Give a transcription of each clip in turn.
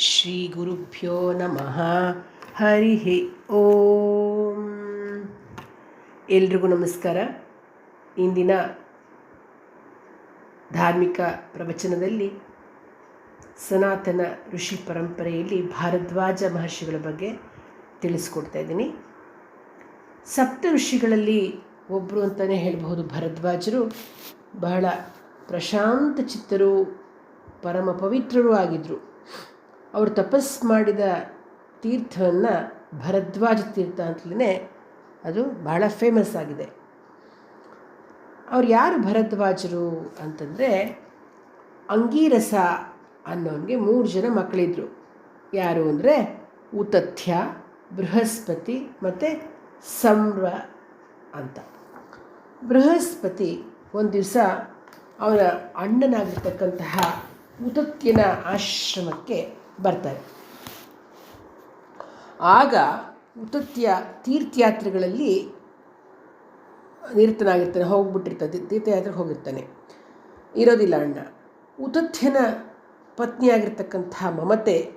ಶ್ರೀ ಗುರುಭ್ಯೋ ನಮಃ ಹರಿ ಓಂ ಎಲ್ರಿಗೂ ನಮಸ್ಕಾರ. ಇಂದಿನ ಧಾರ್ಮಿಕ ಪ್ರವಚನದಲ್ಲಿ ಸನಾತನ ಋಷಿ ಪರಂಪರೆಯಲ್ಲಿ ಭಾರದ್ವಾಜ ಮಹರ್ಷಿಗಳ ಬಗ್ಗೆ ತಿಳಿಸ್ಕೊಡ್ತಾ ಇದ್ದೀನಿ. ಸಪ್ತ ಋಷಿಗಳಲ್ಲಿ ಒಬ್ಬರು ಅಂತಲೇ ಹೇಳಬಹುದು ಭರದ್ವಾಜರು. ಬಹಳ ಪ್ರಶಾಂತ ಚಿತ್ತರು, ಪರಮ ಪವಿತ್ರರೂ ಆಗಿದ್ದರು ಅವರು ತಪಸ್ ಮಾಡಿದ ತೀರ್ಥವನ್ನು ಭರದ್ವಾಜ ತೀರ್ಥ ಅಂತಲೇ ಅದು ಬಹಳ ಫೇಮಸ್ ಆಗಿದೆ. ಅವ್ರು ಯಾರು ಭರದ್ವಾಜರು ಅಂತಂದರೆ ಅಂಗೀರಸ ಅನ್ನೋನಿಗೆ ಮೂರು ಜನ ಮಕ್ಕಳಿದ್ರು. ಯಾರು ಅಂದರೆ ಉತಥ್ಯ, ಬೃಹಸ್ಪತಿ ಮತ್ತು ಸಮ್ರ ಅಂತ. ಬೃಹಸ್ಪತಿ ಒಂದು ದಿವಸ ಅವರ ಅಣ್ಣನಾಗಿರ್ತಕ್ಕಂತಹ ಉತತ್ಯನ ಆಶ್ರಮಕ್ಕೆ ಬರ್ತಾರೆ. ಆಗ ಉತತ್ಯ ತೀರ್ಥಯಾತ್ರೆಗಳಲ್ಲಿ ನಿರತನಾಗಿರ್ತಾನೆ, ಹೋಗ್ಬಿಟ್ಟಿರ್ತಾನೆ, ತೀರ್ಥಯಾತ್ರೆಗೆ ಹೋಗಿರ್ತಾನೆ. ಇರೋದಿಲ್ಲ ಅಣ್ಣ. ಉತಥ್ಯನ ಪತ್ನಿಯಾಗಿರ್ತಕ್ಕಂತಹ ಮಮತೆ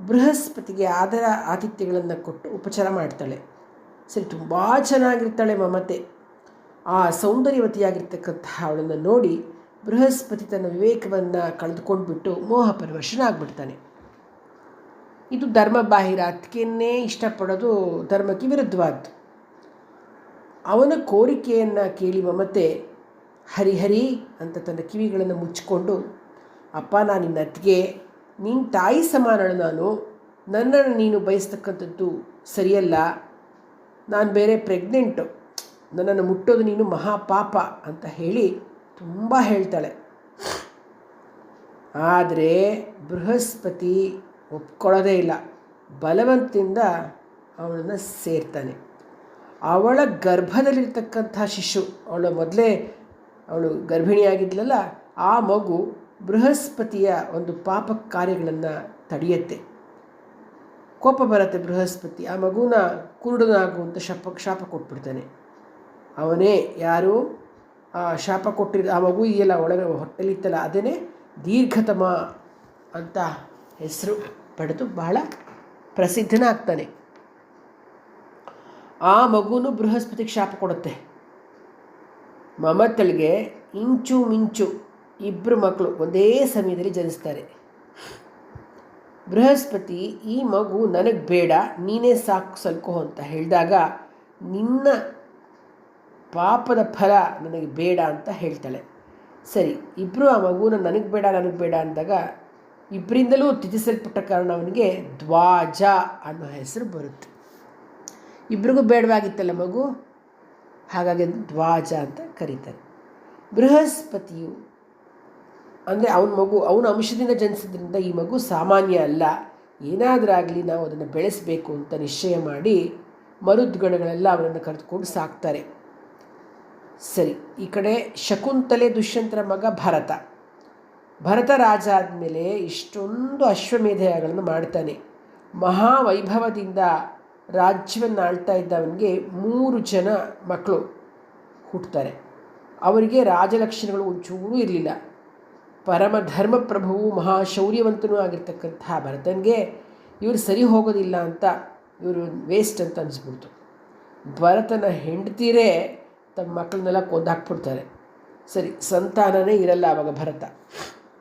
ಬೃಹಸ್ಪತಿಗೆ ಆದರ ಆತಿಥ್ಯಗಳನ್ನು ಕೊಟ್ಟು ಉಪಚಾರ ಮಾಡ್ತಾಳೆ. ಸರಿ, ತುಂಬ ಚೆನ್ನಾಗಿರ್ತಾಳೆ ಮಮತೆ. ಆ ಸೌಂದರ್ಯವತಿಯಾಗಿರ್ತಕ್ಕಂತಹ ಅವಳನ್ನು ನೋಡಿ ಬೃಹಸ್ಪತಿ ತನ್ನ ವಿವೇಕವನ್ನು ಕಳೆದುಕೊಂಡ್ಬಿಟ್ಟು ಮೋಹ ಪರವಶನಾಗ್ಬಿಡ್ತಾನೆ ಇದು ಧರ್ಮ ಬಾಹಿರ ಅದಕ್ಕೇನೇ ಇಷ್ಟಪಡೋದು ಧರ್ಮಕ್ಕೆ ವಿರುದ್ಧವಾದ್ದು. ಅವನ ಕೋರಿಕೆಯನ್ನು ಕೇಳಿ ಮಮತೆ ಹರಿಹರಿ ಅಂತ ತನ್ನ ಕಿವಿಗಳನ್ನು ಮುಚ್ಚಿಕೊಂಡು, ಅಪ್ಪ, ನಾನು ನಿನ್ನ ಅತ್ತಿಗೆ ನಿನ್ನ ತಾಯಿ ಸಮಾನಳು ನಾನು, ನನ್ನನ್ನು ನೀನು ಬಯಸ್ತಕ್ಕಂಥದ್ದು ಸರಿಯಲ್ಲ, ನಾನು ಬೇರೆ ಪ್ರೆಗ್ನೆಂಟು, ನನ್ನನ್ನು ಮುಟ್ಟೋದು ನೀನು ಮಹಾಪಾಪ ಅಂತ ಹೇಳಿ ತುಂಬ ಹೇಳ್ತಾಳೆ. ಆದರೆ ಬೃಹಸ್ಪತಿ ಒಪ್ಕೊಳ್ಳೋದೇ ಇಲ್ಲ. ಬಲವಂತದಿಂದ ಅವಳನ್ನು ಸೇರ್ತಾನೆ. ಅವಳ ಗರ್ಭದಲ್ಲಿರ್ತಕ್ಕಂಥ ಶಿಶು, ಅವಳ ಮೊದಲೇ ಅವಳು ಗರ್ಭಿಣಿಯಾಗಿದ್ಲಲ್ಲ, ಆ ಮಗು ಬೃಹಸ್ಪತಿಯ ಒಂದು ಪಾಪ ಕಾರ್ಯಗಳನ್ನು ತಡೆಯುತ್ತೆ. ಕೋಪ ಬರುತ್ತೆ ಬೃಹಸ್ಪತಿ, ಆ ಮಗುನ ಕುರುಡನಾಗುವಂಥ ಶಾಪ ಶಾಪ ಕೊಟ್ಬಿಡ್ತಾನೆ. ಅವನೇ ಯಾರು? ಆ ಶಾಪ ಕೊಟ್ಟಿರೋ, ಆ ಮಗು ಇದೆಯಲ್ಲ ಒಳಗೆ ಹೊಟ್ಟೆಲಿತ್ತಲ್ಲ ಅದೇ ದೀರ್ಘತಮ ಅಂತ ಹೆಸರು. ಪಡೆದು ಬಹಳ ಪ್ರಸಿದ್ಧನಾಗ್ತಾನೆ. ಆ ಮಗುನು ಬೃಹಸ್ಪತಿಗೆ ಶಾಪ ಕೊಡುತ್ತೆ. ಮಮತಳಿಗೆ ಇಂಚು ಮಿಂಚು ಇಬ್ಬರು ಮಕ್ಕಳು ಒಂದೇ ಸಮಯದಲ್ಲಿ ಜನಿಸ್ತಾರೆ. ಬೃಹಸ್ಪತಿ, ಈ ಮಗು ನನಗೆ ಬೇಡ, ನೀನೇ ಸಾಕು ಸಲ್ಕೋ ಅಂತ ಹೇಳಿದಾಗ ನಿನ್ನ ಪಾಪದ ಫಲ ನನಗೆ ಬೇಡ ಅಂತ ಹೇಳ್ತಾಳೆ. ಸರಿ ಇಬ್ಬರು ಆ ಮಗುನ ನನಗೆ ಬೇಡ ನನಗೆ ಬೇಡ ಅಂದಾಗ ಇಬ್ಬರಿಂದಲೂ ತ್ಯಜಿಸಲ್ಪಟ್ಟ ಕಾರಣ ಅವನಿಗೆ ದ್ವಾಜ ಅನ್ನೋ ಹೆಸರು ಬರುತ್ತೆ. ಇಬ್ರಿಗೂ ಬೇಡವಾಗಿತ್ತಲ್ಲ ಮಗು? ಹಾಗಾಗಿ ದ್ವಾಜ ಅಂತ ಕರೀತಾರೆ. ಬೃಹಸ್ಪತಿಯು, ಅಂದರೆ ಅವನ ಮಗು, ಅವನ ಅಂಶದಿಂದ ಜನಿಸಿದ್ರಿಂದ ಈ ಮಗು ಸಾಮಾನ್ಯ ಅಲ್ಲ. ಏನಾದರಾಗಲಿ ನಾವು ಅದನ್ನು ಬೆಳೆಸಬೇಕು ಅಂತ ನಿಶ್ಚಯ ಮಾಡಿ ಮರುದ್ಗಣಗಳೆಲ್ಲ ಅವನನ್ನು ಕರೆದುಕೊಂಡು ಸಾಕ್ತಾರೆ. ಸರಿ, ಈ ಕಡೆ ಶಕುಂತಲೆ ದುಷ್ಯಂತರ ಮಗ ಭರತ. ಭರತ ರಾಜ ಆದಮೇಲೆ ಇಷ್ಟೊಂದು ಅಶ್ವಮೇಧಯಗಳನ್ನು ಮಾಡ್ತಾನೆ. ಮಹಾವೈಭವದಿಂದ ರಾಜ್ಯವನ್ನು ಆಳ್ತಾ ಇದ್ದವನಿಗೆ ಮೂರು ಜನ ಮಕ್ಕಳು ಹುಟ್ಟುತ್ತಾರೆ ಅವರಿಗೆ ರಾಜಲಕ್ಷಣಗಳು ಒಂಚೂರು ಇರಲಿಲ್ಲ. ಪರಮ ಪ್ರಭುವು ಮಹಾಶೌರ್ಯವಂತನೂ ಆಗಿರ್ತಕ್ಕಂತಹ ಭರತನಿಗೆ ಇವರು ಸರಿ ಹೋಗೋದಿಲ್ಲ ಅಂತ ಇವರು ವೇಸ್ಟ್ ಅಂತ ಅನಿಸ್ಬಿಡ್ತು. ಭರತನ ಹೆಂಡತೀರೇ ತಮ್ಮ ಮಕ್ಕಳನ್ನೆಲ್ಲ ಕೊಂದಾಕ್ಬಿಡ್ತಾರೆ. ಸರಿ, ಸಂತಾನನೇ ಇರಲ್ಲ ಆವಾಗ ಭರತ.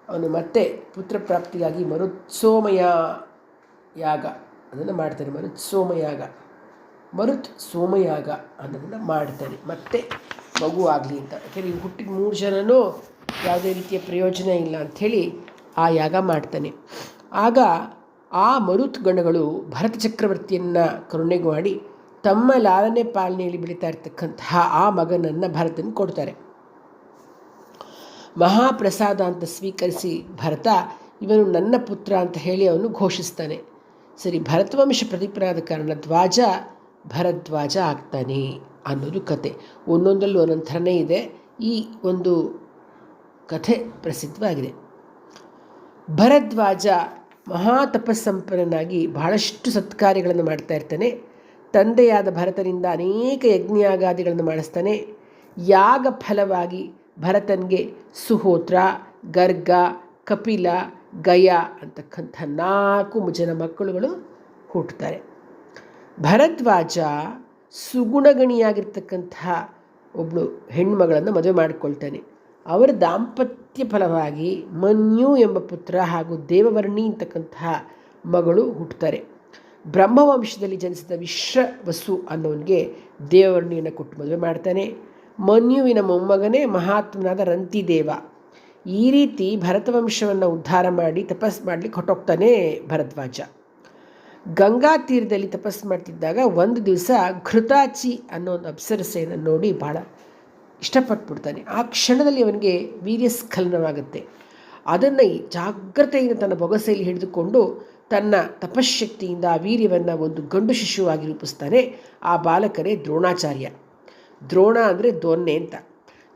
ಅವನು ಮತ್ತೆ ಪುತ್ರ ಪ್ರಾಪ್ತಿಗಾಗಿ ಮರುತ್ಸೋಮಯ ಯಾಗ ಅದನ್ನು ಮಾಡ್ತಾನೆ ಮರುತ್ಸೋಮಯಾಗ. ಮರುತ್ ಸೋಮಯಾಗ ಅನ್ನೋದನ್ನು ಮಾಡ್ತಾನೆ ಮತ್ತೆ ಮಗು ಆಗಲಿ ಅಂತ. ಯಾಕೆಂದರೆ ಇವು ಹುಟ್ಟಿದ ಮೂರು ಜನನೂ ಯಾವುದೇ ರೀತಿಯ ಪ್ರಯೋಜನ ಇಲ್ಲ ಅಂಥೇಳಿ ಆ ಯಾಗ ಮಾಡ್ತಾನೆ. ಆಗ ಆ ಮರುತ್ ಗಣಗಳು ಭರತ ಚಕ್ರವರ್ತಿಯನ್ನು ಕರುಣೆಗೆ ಮಾಡಿ ತಮ್ಮ ಲಾಲನೆ ಪಾಲನೆಯಲ್ಲಿ ಬೆಳೀತಾ ಇರ್ತಕ್ಕಂತಹ ಆ ಮಗನನ್ನು ಭರತನ ಕೊಡ್ತಾರೆ. ಮಹಾಪ್ರಸಾದ ಅಂತ ಸ್ವೀಕರಿಸಿ ಭರತ ಇವನು ನನ್ನ ಪುತ್ರ ಅಂತ ಹೇಳಿ ಅವನು ಘೋಷಿಸ್ತಾನೆ. ಸರಿ, ಭರತವಂಶ ಪ್ರದೀಪನಾದ ಕಾರಣ ಧ್ವಜ, ಭರದ್ವಾಜ ಆಗ್ತಾನೆ ಅನ್ನೋದು ಕತೆ. ಒಂದೊಂದರಲ್ಲೂ ಒಂದೊಂದು ಥರನೇ ಇದೆ. ಈ ಒಂದು ಕಥೆ ಪ್ರಸಿದ್ಧವಾಗಿದೆ. ಭರದ್ವಾಜ ಮಹಾ ತಪಸ್ಸಂಪನ್ನನಾಗಿ ಬಹಳಷ್ಟು ಸತ್ಕಾರ್ಯಗಳನ್ನು ಮಾಡ್ತಾ ಇರ್ತಾನೆ. ತಂದೆಯಾದ ಭರತನಿಂದ ಅನೇಕ ಯಜ್ಞಯಾಗಾದಿಗಳನ್ನು ಮಾಡಿಸ್ತಾನೆ. ಯಾಗ ಫಲವಾಗಿ ಭರತನಿಗೆ ಸುಹೋತ್ರ, ಗರ್ಗ, ಕಪಿಲ, ಗಯ ಅಂತಕ್ಕಂಥ ನಾಲ್ಕು ಜನ ಮಕ್ಕಳುಗಳು ಹುಟ್ಟುತ್ತಾರೆ ಭರದ್ವಾಜ ಸುಗುಣಗಣಿಯಾಗಿರ್ತಕ್ಕಂಥ ಒಬ್ಬಳು ಹೆಣ್ಮಗಳನ್ನು ಮದುವೆ ಮಾಡಿಕೊಳ್ತಾನೆ. ಅವರ ದಾಂಪತ್ಯ ಫಲವಾಗಿ ಮನ್ಯು ಎಂಬ ಪುತ್ರ ಹಾಗೂ ದೇವವರ್ಣಿ ಅಂತಕ್ಕಂತಹ ಮಗಳು ಹುಟ್ಟುತ್ತಾರೆ ಬ್ರಹ್ಮವಂಶದಲ್ಲಿ ಜನಿಸಿದ ವಿಶ್ವವಸು ಅನ್ನೋನಿಗೆ ದೇವವರ್ಣಿಯನ್ನು ಕೊಟ್ಟು ಮದುವೆ ಮಾಡ್ತಾನೆ. ಮನ್ಯುವಿನ ಮೊಮ್ಮಗನೇ ಮಹಾತ್ಮನಾದ ರಂತಿದೇವ. ಈ ರೀತಿ ಭರತವಂಶವನ್ನು ಉದ್ಧಾರ ಮಾಡಿ ತಪಸ್ ಮಾಡಲಿಕ್ಕೆ ಹೊಟ್ಟೋಗ್ತಾನೆ ಭರದ್ವಾಜ. ಗಂಗಾ ತೀರದಲ್ಲಿ ತಪಸ್ಸು ಮಾಡ್ತಿದ್ದಾಗ ಒಂದು ದಿವಸ ಘೃತಾಚಿ ಅನ್ನೋ ಒಂದು ಅಪ್ಸರಸೆಯನ್ನು ನೋಡಿ ಭಾಳ ಇಷ್ಟಪಟ್ಬಿಡ್ತಾನೆ. ಆ ಕ್ಷಣದಲ್ಲಿ ಅವನಿಗೆ ವೀರ್ಯಸ್ಖಲನವಾಗುತ್ತೆ ಅದನ್ನು ಜಾಗ್ರತೆಯಿಂದ ತನ್ನ ಬೊಗಸೆಯಲ್ಲಿ ಹಿಡಿದುಕೊಂಡು ತನ್ನ ತಪಶ್ಶಕ್ತಿಯಿಂದ ಆ ವೀರ್ಯವನ್ನು ಒಂದು ಗಂಡು ಶಿಶುವಾಗಿ ರೂಪಿಸ್ತಾನೆ. ಆ ಬಾಲಕರೇ ದ್ರೋಣಾಚಾರ್ಯ. ದ್ರೋಣ ಅಂದರೆ ದೊನ್ನೆ ಅಂತ.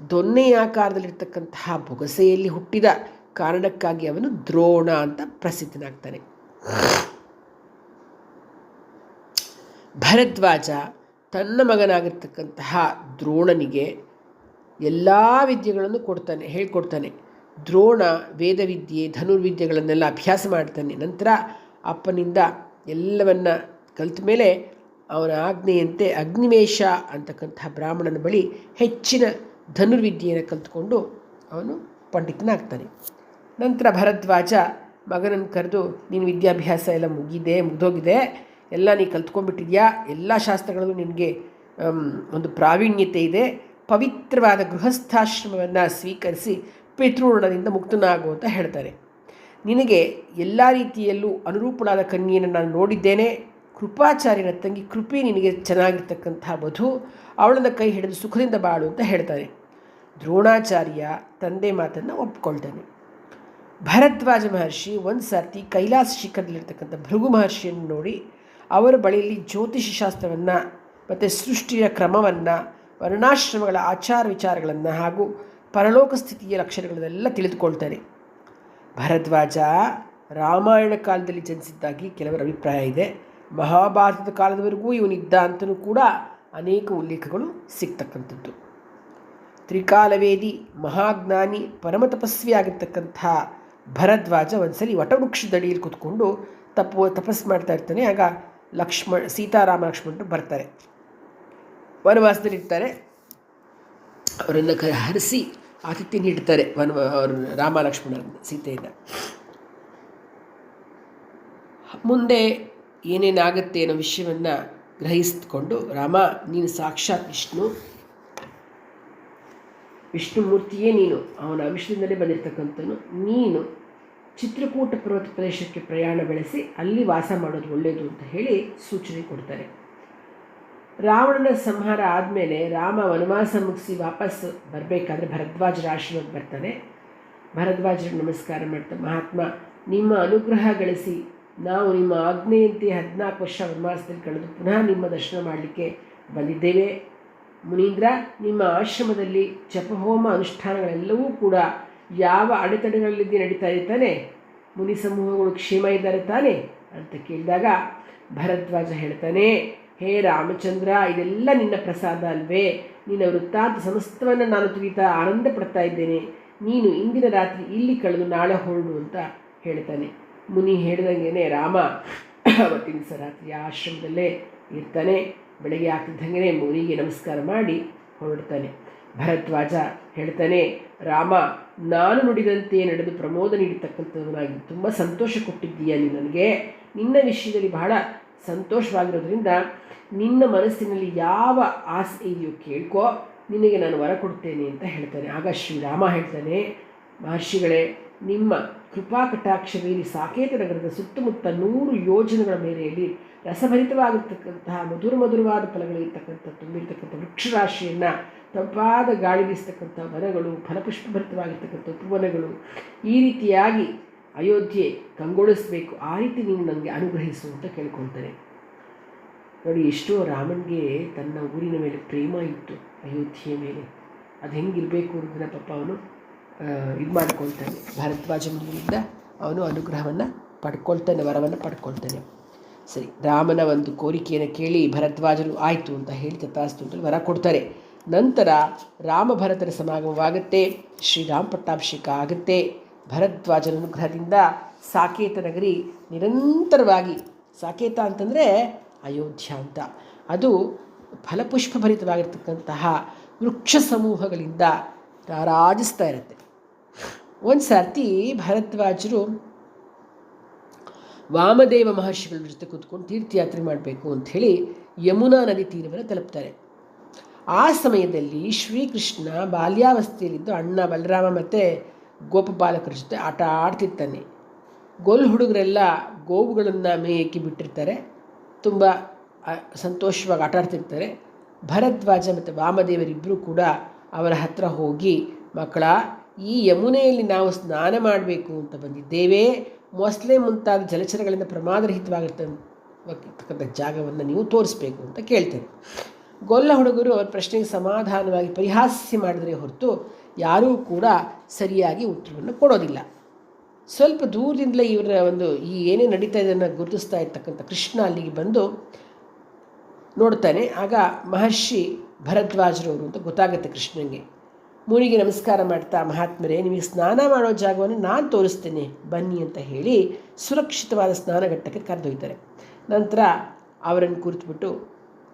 ದೊನ್ನೆ ಆಕಾರದಲ್ಲಿರ್ತಕ್ಕಂತಹ ಬೊಗಸೆಯಲ್ಲಿ ಹುಟ್ಟಿದ ಕಾರಣಕ್ಕಾಗಿ ಅವನು ದ್ರೋಣ ಅಂತ ಪ್ರಸಿದ್ಧನಾಗ್ತಾನೆ. ಭರದ್ವಾಜ ತನ್ನ ಮಗನಾಗಿರ್ತಕ್ಕಂತಹ ದ್ರೋಣನಿಗೆ ಎಲ್ಲ ವಿದ್ಯೆಗಳನ್ನು ಕೊಡ್ತಾನೆ, ಹೇಳ್ಕೊಡ್ತಾನೆ. ದ್ರೋಣ ವೇದವಿದ್ಯೆ, ಧನುರ್ವಿದ್ಯೆಗಳನ್ನೆಲ್ಲ ಅಭ್ಯಾಸ ಮಾಡ್ತಾನೆ. ನಂತರ ಅಪ್ಪನಿಂದ ಎಲ್ಲವನ್ನ ಕಲಿತ ಮೇಲೆ ಅವನ ಆಜ್ಞೆಯಂತೆ ಅಗ್ನಿಮೇಶ ಅಂತಕ್ಕಂಥ ಬ್ರಾಹ್ಮಣನ ಬಳಿ ಹೆಚ್ಚಿನ ಧನುರ್ವಿದ್ಯೆಯನ್ನು ಕಲಿತ್ಕೊಂಡು ಅವನು ಪಂಡಿತನಾಗ್ತಾನೆ. ನಂತರ ಭರದ್ವಾಜ ಮಗನನ್ನು ಕರೆದು, ನೀನು ವಿದ್ಯಾಭ್ಯಾಸ ಎಲ್ಲ ಮುಗಿದೆ, ಮುಗಿದೋಗಿದೆ. ಎಲ್ಲ ನೀ ಕಲ್ತ್ಕೊಂಡ್ಬಿಟ್ಟಿದ್ಯಾ? ಎಲ್ಲ ಶಾಸ್ತ್ರಗಳಲ್ಲೂ ನಿನಗೆ ಒಂದು ಪ್ರಾವೀಣ್ಯತೆ ಇದೆ. ಪವಿತ್ರವಾದ ಗೃಹಸ್ಥಾಶ್ರಮವನ್ನು ಸ್ವೀಕರಿಸಿ ಪಿತೃಋಣದಿಂದ ಮುಕ್ತನಾಗು ಅಂತ ಹೇಳ್ತಾರೆ. ನಿನಗೆ ಎಲ್ಲ ರೀತಿಯಲ್ಲೂ ಅನುರೂಪಳಾದ ಕನ್ಯೆಯನ್ನು ನಾನು ನೋಡಿದ್ದೇನೆ. ಕೃಪಾಚಾರ್ಯನ ತಂಗಿ ಕೃಪಿ ನಿನಗೆ ಚೆನ್ನಾಗಿರ್ತಕ್ಕಂತಹ ವಧು, ಅವಳನ್ನು ಕೈ ಹಿಡಿದು ಸುಖದಿಂದ ಬಾಳು ಅಂತ ಹೇಳ್ತಾನೆ ದ್ರೋಣಾಚಾರ್ಯ ತಂದೆ ಮಾತನ್ನು ಒಪ್ಕೊಳ್ತಾನೆ. ಭರದ್ವಾಜ ಮಹರ್ಷಿ ಒಂದು ಸರ್ತಿ ಕೈಲಾಸ ಶಿಖರದಲ್ಲಿರ್ತಕ್ಕಂಥ ಭೃಗು ಮಹರ್ಷಿಯನ್ನು ನೋಡಿ ಅವರ ಬಳಿಯಲ್ಲಿ ಜ್ಯೋತಿಷ ಶಾಸ್ತ್ರವನ್ನು ಮತ್ತು ಸೃಷ್ಟಿಯ ಕ್ರಮವನ್ನು, ವರ್ಣಾಶ್ರಮಗಳ ಆಚಾರ ವಿಚಾರಗಳನ್ನು ಹಾಗೂ ಪರಲೋಕ ಸ್ಥಿತಿಯ ಲಕ್ಷಣಗಳನ್ನೆಲ್ಲ ತಿಳಿದುಕೊಳ್ತಾರೆ. ಭರದ್ವಾಜ ರಾಮಾಯಣ ಕಾಲದಲ್ಲಿ ಜನಿಸಿದ್ದಾಗಿ ಕೆಲವರ ಅಭಿಪ್ರಾಯ ಇದೆ. ಮಹಾಭಾರತದ ಕಾಲದವರೆಗೂ ಇವನಿದ್ದ ಅಂತಲೂ ಕೂಡ ಅನೇಕ ಉಲ್ಲೇಖಗಳು ಸಿಗ್ತಕ್ಕಂಥದ್ದು. ತ್ರಿಕಾಲವೇದಿ ಮಹಾಜ್ಞಾನಿ ಪರಮ ತಪಸ್ವಿ ಆಗಿರ್ತಕ್ಕಂಥ ಭರದ್ವಾಜ ಒಂದ್ಸಲಿ ವಟವೃಕ್ಷದಡಿಯಲ್ಲಿ ಕೂತ್ಕೊಂಡು ತಪ್ಪು ತಪಸ್ಸು ಮಾಡ್ತಾ ಇರ್ತಾನೆ. ಆಗ ಲಕ್ಷ್ಮಣ ಸೀತಾರಾಮ ಲಕ್ಷ್ಮಣರು ಬರ್ತಾರೆ. ವನವಾಸದಲ್ಲಿರ್ತಾರೆ. ಅವರನ್ನು ಕ, ಹರಿಸಿ ಆತಿಥ್ಯ ನೀಡ್ತಾರೆ ವನ ರಾಮ ಲಕ್ಷ್ಮಣರನ್ನು ಸೀತೆಯನ್ನು ಮುಂದೆ ಏನೇನಾಗುತ್ತೆ ಅನ್ನೋ ವಿಷಯವನ್ನು ಗ್ರಹಿಸಿಕೊಂಡು, ರಾಮ, ನೀನು ಸಾಕ್ಷಾತ್ ವಿಷ್ಣು. ವಿಷ್ಣುಮೂರ್ತಿಯೇ ನೀನು, ಅವನ ಅಂಶದಿಂದಲೇ ಬಂದಿರತಕ್ಕಂಥನು ನೀನು ಚಿತ್ರಕೂಟ ಪರ್ವತ ಪ್ರದೇಶಕ್ಕೆ ಪ್ರಯಾಣ ಬೆಳೆಸಿ, ಅಲ್ಲಿ ವಾಸ ಮಾಡೋದು ಒಳ್ಳೆಯದು ಅಂತ ಹೇಳಿ ಸೂಚನೆ ಕೊಡ್ತಾರೆ. ರಾವಣನ ಸಂಹಾರ ಆದಮೇಲೆ ರಾಮ ವನವಾಸ ಮುಗಿಸಿ ವಾಪಸ್ ಬರಬೇಕಾದ್ರೆ ಭರದ್ವಾಜರ ಆಶ್ರಮಕ್ಕೆ ಬರ್ತಾನೆ. ಭರದ್ವಾಜರಿಗೆ ನಮಸ್ಕಾರ ಮಾಡ್ತಾ, ಮಹಾತ್ಮ, ನಿಮ್ಮ ಅನುಗ್ರಹ ಗಳಿಸಿ ನಾವು ನಿಮ್ಮ ಆಜ್ಞೆಯಂತೆ ಹದಿನಾಲ್ಕು ವರ್ಷ ವನವಾಸದಲ್ಲಿ ಕಳೆದು ಪುನಃ ನಿಮ್ಮ ದರ್ಶನ ಮಾಡಲಿಕ್ಕೆ ಬಂದಿದ್ದೇವೆ. ಮುನೀಂದ್ರ, ನಿಮ್ಮ ಆಶ್ರಮದಲ್ಲಿ ಜಪಹೋಮ ಅನುಷ್ಠಾನಗಳೆಲ್ಲವೂ ಕೂಡ ಯಾವ ಅಡೆತಡೆಗಳಲ್ಲಿ ನಡೀತಾ ಇರ್ತಾನೆ ಮುನಿ ಸಮೂಹಗಳು ಕ್ಷೇಮ ಇದ್ದಾರೆ ತಾನೆ? ಅಂತ ಕೇಳಿದಾಗ ಭರದ್ವಾಜ ಹೇಳ್ತಾನೆ, ಹೇ ರಾಮಚಂದ್ರ, ಇದೆಲ್ಲ ನಿನ್ನ ಪ್ರಸಾದ ಅಲ್ವೇ? ನಿನ್ನ ವೃತ್ತಾಂತ ಸಮಸ್ತವನ್ನು ನಾನು ತಿಳಿತಾ ಆನಂದ ಪಡ್ತಾ ಇದ್ದೇನೆ. ನೀನು ಇಂದಿನ ರಾತ್ರಿ ಇಲ್ಲಿ ಕಳೆದು ನಾಳೆ ಹೊರಡು, ಅಂತ ಹೇಳ್ತಾನೆ. ಮುನಿ ಹೇಳ್ದಂಗೆ ರಾಮ ಅವತ್ತಿನ ದಿವಸ ರಾತ್ರಿ ಆಶ್ರಮದಲ್ಲೇ ಇರ್ತಾನೆ, ಬೆಳಗ್ಗೆ ಆಗ್ತಿದ್ದಂಗೆ ಮುನಿಗೆ ನಮಸ್ಕಾರ ಮಾಡಿ ಹೊರಡ್ತಾನೆ. ಭರದ್ವಾಜ ಹೇಳ್ತಾನೆ, ರಾಮ, ನಾನು ನುಡಿದಂತೆ ನಡೆದು ಪ್ರಮೋದ ನೀಡತಕ್ಕಂಥವನಾಗಿ ತುಂಬ ಸಂತೋಷ ಕೊಟ್ಟಿದ್ದೀಯ ನೀನು ನನಗೆ? ನಿನ್ನ ವಿಷಯದಲ್ಲಿ ಬಹಳ ಸಂತೋಷವಾಗಿರೋದ್ರಿಂದ ನಿನ್ನ ಮನಸ್ಸಿನಲ್ಲಿ ಯಾವ ಆಸೆ ಇದೆಯೋ ಕೇಳ್ಕೋ, ನಿನಗೆ ನಾನು ವರ ಕೊಡ್ತೇನೆ ಅಂತ ಹೇಳ್ತಾನೆ. ಆಗ ಶ್ರೀರಾಮ ಹೇಳ್ತಾನೆ, ಮಹರ್ಷಿಗಳೇ, ನಿಮ್ಮ ಕೃಪಾ ಕಟಾಕ್ಷವೇರಿ ಸಾಕೇತ ನಗರದ ಸುತ್ತಮುತ್ತ ನೂರು ಯೋಜನೆಗಳ ಮೇಲೆಯಲ್ಲಿ ರಸಭರಿತವಾಗಿರ್ತಕ್ಕಂತಹ ಮಧುರ ಮಧುರವಾದ ಫಲಗಳಿರ್ತಕ್ಕಂಥ ತುಂಬಿರ್ತಕ್ಕಂಥ ವೃಕ್ಷರಾಶಿಯನ್ನು ತಂಪಾದ ಗಾಳಿ ಬೀಸ್ತಕ್ಕಂಥ ವನಗಳು, ಫಲಪುಷ್ಪಭರಿತವಾಗಿರ್ತಕ್ಕಂಥ ಉಪವನಗಳು ಈ ರೀತಿಯಾಗಿ ಅಯೋಧ್ಯೆ ಕಂಗೊಳಿಸಬೇಕು. ಆ ರೀತಿ ನೀನು ನನಗೆ ಅನುಗ್ರಹಿಸು ಅಂತ ಕೇಳ್ಕೊಳ್ತಾನೆ. ನೋಡಿ, ಎಷ್ಟೋ ರಾಮನಿಗೆ ತನ್ನ ಊರಿನ ಮೇಲೆ ಪ್ರೇಮ ಇತ್ತು ಅಯೋಧ್ಯೆಯ ಮೇಲೆ. ಅದು ಹೆಂಗಿರಬೇಕು ಅನ್ನೋದನ್ನ ಪಪ್ಪ ಅವನು ಇದು ಮಾಡ್ಕೊಳ್ತಾನೆ. ಭಾರದ್ವಾಜ ಮುನಿಯಿಂದ ಅವನು ಅನುಗ್ರಹವನ್ನು ಪಡ್ಕೊಳ್ತಾನೆ, ವರವನ್ನು ಪಡ್ಕೊಳ್ತಾನೆ. ಸರಿ, ರಾಮನ ಒಂದು ಕೋರಿಕೆಯನ್ನು ಕೇಳಿ ಭರದ್ವಾಜರು ಆಯಿತು ಅಂತ ಹೇಳಿ ತಥಾಸ್ತು ಅಂತ ವರ ಕೊಡ್ತಾರೆ. ನಂತರ ರಾಮ ಭರತರ ಸಮಾಗಮವಾಗುತ್ತೆ, ಶ್ರೀರಾಮ ಪಟ್ಟಾಭಿಷೇಕ ಆಗುತ್ತೆ. ಭರದ್ವಾಜನ ಅನುಗ್ರಹದಿಂದ ಸಾಕೇತ ನಗರಿ ನಿರಂತರವಾಗಿ, ಸಾಕೇತ ಅಂತಂದರೆ ಅಯೋಧ್ಯ ಅಂತ. ಅದು ಫಲಪುಷ್ಪಭರಿತವಾಗಿರ್ತಕ್ಕಂತಹ ವೃಕ್ಷ ಸಮೂಹಗಳಿಂದ ರಾರಾಜಿಸ್ತಾ ಇರುತ್ತೆ. ಒಂದು ಸರ್ತಿ ಭರದ್ವಾಜರು ವಾಮದೇವ ಮಹರ್ಷಿಗಳ ಜೊತೆ ಕೂತ್ಕೊಂಡು ತೀರ್ಥಯಾತ್ರೆ ಮಾಡಬೇಕು ಅಂಥೇಳಿ ಯಮುನಾ ನದಿ ತೀರವನ್ನು ತಲುಪ್ತಾರೆ. ಆ ಸಮಯದಲ್ಲಿ ಶ್ರೀಕೃಷ್ಣ ಬಾಲ್ಯಾವಸ್ಥೆಯಲ್ಲಿದ್ದು ಅಣ್ಣ ಬಲರಾಮ ಮತ್ತು ಗೋಪಬಾಲಕರ ಜೊತೆ ಆಟ ಆಡ್ತಿರ್ತಾನೆ. ಗೋಲ್ ಹುಡುಗರೆಲ್ಲ ಗೋವುಗಳನ್ನು ಮೇಯಕ್ಕೆ ಬಿಟ್ಟಿರ್ತಾರೆ. ತುಂಬ ಸಂತೋಷವಾಗಿ ಆಟ ಆಡ್ತಿರ್ತಾರೆ. ಭರದ್ವಾಜ ಮತ್ತು ವಾಮದೇವರಿಬ್ಬರೂ ಕೂಡ ಅವರ ಹತ್ರ ಹೋಗಿ ಮಕ್ಕಳ ಈ ಯಮುನೆಯಲ್ಲಿ ನಾವು ಸ್ನಾನ ಮಾಡಬೇಕು ಅಂತ ಬಂದಿದ್ದೇವೆ ಮೊಸಳೆ ಮುಂತಾದ ಜಲಚರಗಳಿಂದ ಪ್ರಮಾದರಹಿತವಾಗಿರ್ತಕ್ಕಂಥ ಜಾಗವನ್ನು ನೀವು ತೋರಿಸ್ಬೇಕು ಅಂತ ಕೇಳ್ತೇನೆ. ಗೊಲ್ಲ ಹುಡುಗರು ಅವರ ಪ್ರಶ್ನೆಗೆ ಸಮಾಧಾನವಾಗಿ ಪರಿಹಾಸ್ಯ ಮಾಡಿದರೆ ಹೊರತು ಯಾರೂ ಕೂಡ ಸರಿಯಾಗಿ ಉತ್ತರವನ್ನು ಕೊಡೋದಿಲ್ಲ. ಸ್ವಲ್ಪ ದೂರದಿಂದಲೇ ಇವರ ಒಂದು ಈ ಏನೇ ನಡೀತಾ ಇದನ್ನು ಗುರುತಿಸ್ತಾ ಇರ್ತಕ್ಕಂಥ ಕೃಷ್ಣ ಅಲ್ಲಿಗೆ ಬಂದು ನೋಡ್ತಾನೆ. ಆಗ ಮಹರ್ಷಿ ಭರದ್ವಾಜರವರು ಅಂತ ಗೊತ್ತಾಗುತ್ತೆ ಕೃಷ್ಣನಿಗೆ. ಮುನಿಗೆ ನಮಸ್ಕಾರ ಮಾಡ್ತಾ ಮಹಾತ್ಮರೇ, ನಿಮಗೆ ಸ್ನಾನ ಮಾಡೋ ಜಾಗವನ್ನು ನಾನು ತೋರಿಸ್ತೇನೆ. ಬನ್ನಿ ಅಂತ ಹೇಳಿ ಸುರಕ್ಷಿತವಾದ ಸ್ನಾನಘಟ್ಟಕ್ಕೆ ಕರೆದೊಯ್ತಾರೆ. ನಂತರ ಅವರನ್ನು ಕುರಿತುಬಿಟ್ಟು,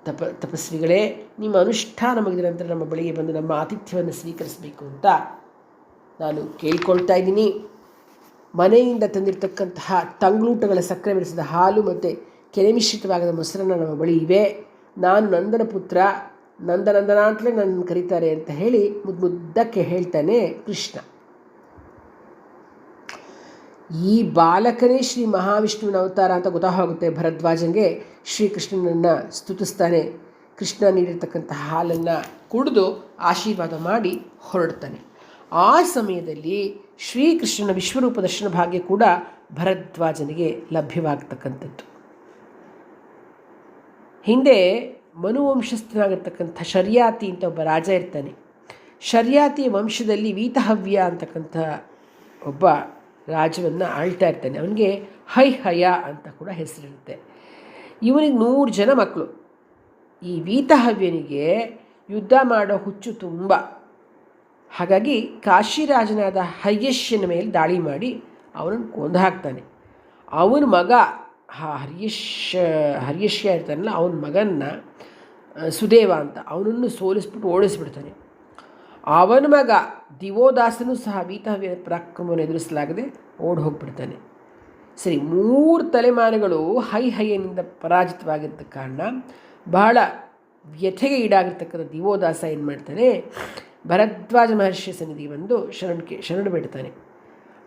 ತಪ, ತಪಸ್ವಿಗಳೇ, ನಿಮ್ಮ ಅನುಷ್ಠಾನ ಮುಗಿದ ನಂತರ ನಮ್ಮ ಬಳಿಗೆ ಬಂದು ನಮ್ಮ ಆತಿಥ್ಯವನ್ನು ಸ್ವೀಕರಿಸಬೇಕು ಅಂತ ನಾನು ಕೇಳಿಕೊಳ್ತಾ ಇದ್ದೀನಿ. ಮನೆಯಿಂದ ತಂದಿರತಕ್ಕಂತಹ ತಂಗ್ಳೂಟಗಳ ಸಕ್ಕರೆ ಬೆರೆಸಿದ ಹಾಲು ಮತ್ತು ಕೆನೆ ಮಿಶ್ರಿತವಾದ ಮೊಸರನ್ನ ನಮ್ಮ ಬಳಿ ಇವೆ. ನಾನು ನಂದನ ಪುತ್ರ ನಂದನಂದನ ಅಂತಲೇ ನನ್ನ ಕರೀತಾರೆ ಅಂತ ಹೇಳಿ ಮುದ್ದು ಮುದ್ದಕ್ಕೆ ಹೇಳ್ತಾನೆ ಕೃಷ್ಣ. ಈ ಬಾಲಕನೇ ಶ್ರೀ ಮಹಾವಿಷ್ಣುವಿನ ಅವತಾರ ಅಂತ ಗೊತ್ತಾಗುತ್ತೆ ಭರದ್ವಾಜಂಗೆ. ಶ್ರೀಕೃಷ್ಣನನ್ನು ಸ್ತುತಿಸ್ತಾನೆ. ಕೃಷ್ಣ ನೀಡಿರ್ತಕ್ಕಂಥ ಹಾಲನ್ನು ಕುಡಿದು ಆಶೀರ್ವಾದ ಮಾಡಿ ಹೊರಡ್ತಾನೆ. ಆ ಸಮಯದಲ್ಲಿ ಶ್ರೀಕೃಷ್ಣನ ವಿಶ್ವರೂಪ ದರ್ಶನ ಭಾಗ್ಯ ಕೂಡ ಭರದ್ವಾಜನಿಗೆ ಲಭ್ಯವಾಗತಕ್ಕಂಥದ್ದು. ಹಿಂದೆ ಮನುವಂಶಸ್ಥನಾಗಿರ್ತಕ್ಕಂಥ ಶರ್ಯಾತಿ ಅಂತ ಒಬ್ಬ ರಾಜ ಇರ್ತಾನೆ. ಶರ್ಯಾತಿ ವಂಶದಲ್ಲಿ ವೀತಹವ್ಯ ಅಂತಕ್ಕಂಥ ಒಬ್ಬ ರಾಜವನ್ನು ಆಳ್ತಾ ಇರ್ತಾನೆ. ಅವನಿಗೆ ಹೈ ಹಯ ಅಂತ ಕೂಡ ಹೆಸರಿರುತ್ತೆ. ಇವನಿಗೆ ನೂರು ಜನ ಮಕ್ಕಳು ಈ ವೀತಹವ್ಯನಿಗೆ ಯುದ್ಧ ಮಾಡೋ ಹುಚ್ಚು ತುಂಬ. ಹಾಗಾಗಿ ಕಾಶಿರಾಜನಾದ ಹರ್ಯಶ್ಯನ ಮೇಲೆ ದಾಳಿ ಮಾಡಿ ಅವನನ್ನು ಕೊಂದು ಹಾಕ್ತಾನೆ. ಅವನ ಮಗ ಹರ್ಯಶ್ಯ ಹರ್ಯಶ್ ಹರ್ಯಶ್ಯ ಇರ್ತಾನಲ್ಲ, ಅವನ ಮಗನ್ನ ಸುದೇವ ಅಂತ. ಅವನನ್ನು ಸೋಲಿಸ್ಬಿಟ್ಟು ಓಡಿಸ್ಬಿಡ್ತಾನೆ. ಅವನ ಮಗ ದಿವೋದಾಸನು ಸಹ ವೀತಹವ್ಯ ಪರಾಕ್ರಮವನ್ನು ಎದುರಿಸಲಾಗದೆ ಓಡಿ ಹೋಗ್ಬಿಡ್ತಾನೆ ಸರಿ, ಮೂರು ತಲೆಮಾರುಗಳು ಹೈ ಹೈಯನಿಂದ ಪರಾಜಿತವಾಗಿದ್ದ ಕಾರಣ ಬಹಳ ವ್ಯಥೆಗೆ ಈಡಾಗಿರ್ತಕ್ಕಂಥ ದಿವೋದಾಸ ಏನು ಮಾಡ್ತಾನೆ, ಭರದ್ವಾಜ ಮಹರ್ಷಿ ಸನ್ನಿಧಿಗೆ ಬಂದು ಶರಣಕ್ಕೆ ಶರಣು ಬಿಡ್ತಾನೆ.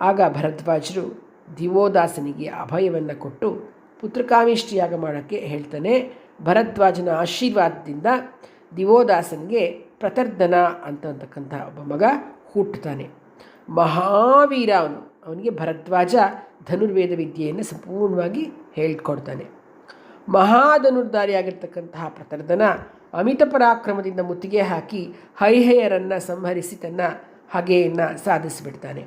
ಆಗ ಭರದ್ವಾಜರು ದಿವೋದಾಸನಿಗೆ ಅಭಯವನ್ನು ಕೊಟ್ಟು ಪುತ್ರಕಾಮೇಷ್ಟಿಯಾಗ ಮಾಡೋಕ್ಕೆ ಹೇಳ್ತಾನೆ ಭರದ್ವಾಜನ ಆಶೀರ್ವಾದದಿಂದ ದಿವೋದಾಸನಿಗೆ ಪ್ರತರ್ಧನ ಅಂತಕ್ಕಂಥ ಒಬ್ಬ ಮಗ ಹುಟ್ಟುತ್ತಾನೆ. ಮಹಾವೀರ ಅವನು. ಅವನಿಗೆ ಭರದ್ವಾಜ ಧನುರ್ವೇದ ವಿದ್ಯೆಯನ್ನು ಸಂಪೂರ್ಣವಾಗಿ ಹೇಳ್ಕೊಡ್ತಾನೆ. ಮಹಾಧನುರ್ಧಾರಿಯಾಗಿರ್ತಕ್ಕಂತಹ ಪ್ರತರ್ಧನ ಅಮಿತ ಪರಾಕ್ರಮದಿಂದ ಮುತ್ತಿಗೆ ಹಾಕಿ ಹೈಹಯರನ್ನು ಸಂಹರಿಸಿ ತನ್ನ ಹಗೆಯನ್ನು ಸಾಧಿಸಿಬಿಡ್ತಾನೆ.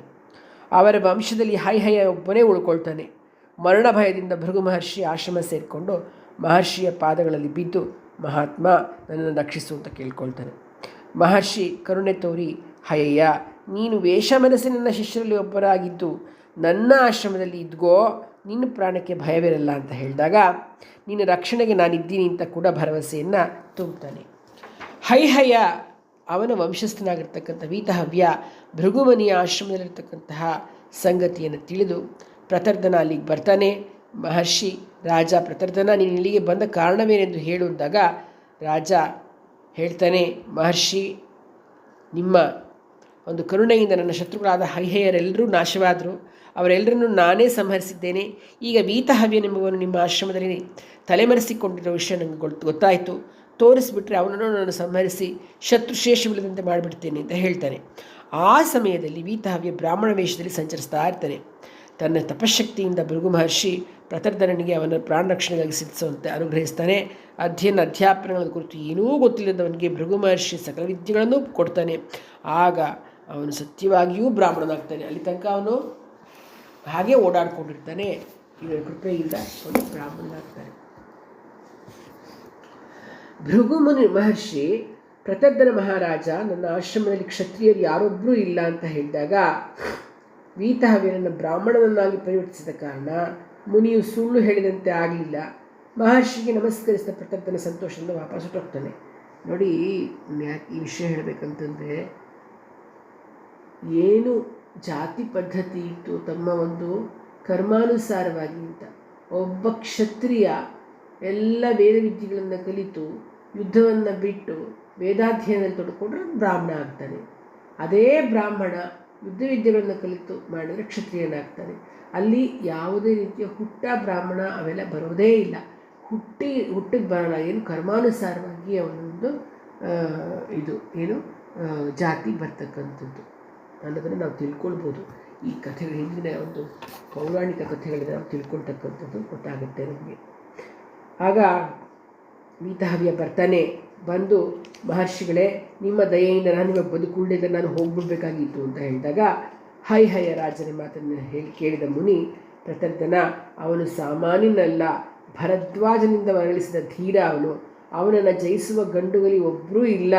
ಅವರ ವಂಶದಲ್ಲಿ ಹೈಹಯ ಒಬ್ಬನೇ ಉಳ್ಕೊಳ್ತಾನೆ. ಮರಣ ಭಯದಿಂದ ಭೃಗು ಮಹರ್ಷಿ ಆಶ್ರಮ ಸೇರಿಕೊಂಡು ಮಹರ್ಷಿಯ ಪಾದಗಳಲ್ಲಿ ಬಿದ್ದು ಮಹಾತ್ಮ ನನ್ನನ್ನು ರಕ್ಷಿಸು ಅಂತ ಕೇಳ್ಕೊಳ್ತಾನೆ ಮಹರ್ಷಿ ಕರುಣೆ ತೋರಿ ಹಯ್ಯ ನೀನು ವೇಷ ಮನಸ್ಸಿನ ಶಿಷ್ಯರಲ್ಲಿ ಒಬ್ಬರಾಗಿದ್ದು, ನನ್ನ ಆಶ್ರಮದಲ್ಲಿ ಇದ್ಗೋ, ನಿನ್ನ ಪ್ರಾಣಕ್ಕೆ ಭಯವಿರಲ್ಲ ಅಂತ ಹೇಳಿದಾಗ, ನಿನ್ನ ರಕ್ಷಣೆಗೆ ನಾನಿದ್ದೀನಿ ಅಂತ ಕೂಡ ಭರವಸೆಯನ್ನು ತುಂಬುತ್ತಾನೆ. ಹೈಹಯ ಅವನ ವಂಶಸ್ಥನಾಗಿರ್ತಕ್ಕಂಥ ವೀತಹವ್ಯ ಭೃಗುಮನಿಯ ಆಶ್ರಮದಲ್ಲಿರ್ತಕ್ಕಂತಹ ಸಂಗತಿಯನ್ನು ತಿಳಿದು ಪ್ರತರ್ಧನ ಅಲ್ಲಿಗೆ ಬರ್ತಾನೆ. ಮಹರ್ಷಿ ರಾಜ ಪ್ರತರ್ಧನ ನೀನು ಇಲ್ಲಿಗೆ ಬಂದ ಕಾರಣವೇನೆಂದು ಹೇಳು ಅಂದಾಗ ರಾಜ ಹೇಳ್ತಾನೆ, ಮಹರ್ಷಿ, ನಿಮ್ಮ ಒಂದು ಕರುಣೆಯಿಂದ ನನ್ನ ಶತ್ರುಗಳಾದ ಹೈಹೆಯರೆಲ್ಲರೂ ನಾಶವಾದರು. ಅವರೆಲ್ಲರನ್ನು ನಾನೇ ಸಂಹರಿಸಿದ್ದೇನೆ. ಈಗ ವೀತಹವ್ಯನೆಂಬುವನು ನಿಮ್ಮ ಆಶ್ರಮದಲ್ಲಿ ತಲೆಮರೆಸಿಕೊಂಡಿರೋ ವಿಷಯ ನನಗೆ ಗೊತ್ತು ಗೊತ್ತಾಯಿತು. ತೋರಿಸಿಬಿಟ್ರೆ ಅವನನ್ನು ನಾನು ಸಂಹರಿಸಿ ಶತ್ರು ಶೇಷವಿಲ್ಲದಂತೆ ಮಾಡಿಬಿಡ್ತೇನೆ ಅಂತ ಹೇಳ್ತಾನೆ. ಆ ಸಮಯದಲ್ಲಿ ವೀತಹವ್ಯ ಬ್ರಾಹ್ಮಣ ವೇಷದಲ್ಲಿ ಸಂಚರಿಸ್ತಾ ಇರ್ತಾನೆ. ತನ್ನ ತಪಶಕ್ತಿಯಿಂದ ಭೃಗು ಮಹರ್ಷಿ ಪ್ರತರ್ಧನನಿಗೆ ಅವನ ಪ್ರಾಣ ರಕ್ಷಣೆಗಾಗಿ ಸಿದ್ಧಿಸುವಂತೆ ಅನುಗ್ರಹಿಸ್ತಾನೆ. ಅಧ್ಯಯನ ಅಧ್ಯಾಪನಗಳ ಕುರಿತು ಏನೂ ಗೊತ್ತಿಲ್ಲದವನಿಗೆ ಭೃಗು ಮಹರ್ಷಿ ಸಕಲ ವಿದ್ಯೆಗಳನ್ನು ಕೊಡ್ತಾನೆ. ಆಗ ಅವನು ಸತ್ಯವಾಗಿಯೂ ಬ್ರಾಹ್ಮಣನಾಗ್ತಾನೆ. ಅಲ್ಲಿ ತನಕ ಅವನು ಹಾಗೆ ಓಡಾಡ್ಕೊಂಡಿರ್ತಾನೆ. ಇವರ ಕೃಪೆಯಿಂದ ಅವನು ಬ್ರಾಹ್ಮಣನಾಗ್ತಾನೆ. ಭೃಗುಮುನಿ ಮಹರ್ಷಿ, ಪ್ರತರ್ಧನ ಮಹಾರಾಜ, ನನ್ನ ಆಶ್ರಮದಲ್ಲಿ ಕ್ಷತ್ರಿಯರು ಯಾರೊಬ್ಬರೂ ಇಲ್ಲ ಅಂತ ಹೇಳಿದಾಗ, ವೀತಹವ್ಯನನ್ನು ಬ್ರಾಹ್ಮಣನನ್ನಾಗಿ ಪರಿವರ್ತಿಸಿದ ಕಾರಣ ಮುನಿಯು ಸುಳ್ಳು ಹೇಳಿದಂತೆ ಆಗಲಿಲ್ಲ. ಮಹರ್ಷಿಗೆ ನಮಸ್ಕರಿಸಿದ ಪ್ರತಪ್ಪನ ಸಂತೋಷದಿಂದ ವಾಪಸ್ ಹೊಟ್ಟೋಗ್ತಾನೆ ನೋಡಿ ಯಾಕೆ ಈ ವಿಷಯ ಹೇಳಬೇಕಂತಂದರೆ, ಏನು ಜಾತಿ ಪದ್ಧತಿ ಇತ್ತು ತಮ್ಮ ಒಂದು ಕರ್ಮಾನುಸಾರವಾಗಿ ಅಂತ. ಒಬ್ಬ ಕ್ಷತ್ರಿಯ ಎಲ್ಲ ವೇದ ವಿದ್ಯೆಗಳನ್ನು ಕಲಿತು, ಯುದ್ಧವನ್ನು ಬಿಟ್ಟು ವೇದಾಧ್ಯಯನದಲ್ಲಿ ತೊಡ್ಕೊಂಡ್ರೆ ಬ್ರಾಹ್ಮಣ ಆಗ್ತಾನೆ. ಅದೇ ಬ್ರಾಹ್ಮಣ ಯುದ್ಧ ವಿದ್ಯೆಗಳನ್ನು ಕಲಿತು ಮಾಡಿದರೆ ಕ್ಷತ್ರಿಯನಾಗ್ತಾನೆ. ಅಲ್ಲಿ ಯಾವುದೇ ರೀತಿಯ ಹುಟ್ಟ ಬ್ರಾಹ್ಮಣ ಅವೆಲ್ಲ ಬರೋದೇ ಇಲ್ಲ. ಹುಟ್ಟಿ ಹುಟ್ಟಿಗೆ ಬರೋಲ್ಲ ಏನು ಕರ್ಮಾನುಸಾರವಾಗಿ ಅವನೊಂದು ಇದು, ಏನು ಜಾತಿ ಬರ್ತಕ್ಕಂಥದ್ದು. ಅನ್ನೋದನ್ನು ನಾವು ತಿಳ್ಕೊಳ್ಬೋದು. ಈ ಕಥೆಗಳ ಹಿಂದಿನ ಒಂದು ಪೌರಾಣಿಕ ಕಥೆಗಳಿಂದ ನಾವು ತಿಳ್ಕೊಳ್ತಕ್ಕಂಥದ್ದು ಗೊತ್ತಾಗುತ್ತೆ ನಮಗೆ. ಆಗ ವೀತಹವ್ಯ ಬರ್ತಾನೆ ಬಂದು ಮಹರ್ಷಿಗಳೇ, ನಿಮ್ಮ ದಯೆಯಿಂದ ನಾನು ಇವಾಗ ನಾನು ನಾನು ಹೋಗ್ಬಿಡ್ಬೇಕಾಗಿತ್ತು ಅಂತ ಹೇಳಿದಾಗ ಹೈ ಹಯ ರಾಜನ ಮಾತನ್ನು ಹೇಳಿ ಕೇಳಿದ ಮುನಿ ಪ್ರತರ್ಧನ ಅವನು ಸಾಮಾನ್ಯನಲ್ಲ, ಭರದ್ವಾಜನಿಂದ ಮರಳಿಸಿದ ಧೀರ ಅವನು. ಅವನನ್ನು ಜಯಿಸುವ ಗಂಡುಗಲಿ ಒಬ್ಬರೂ ಇಲ್ಲ.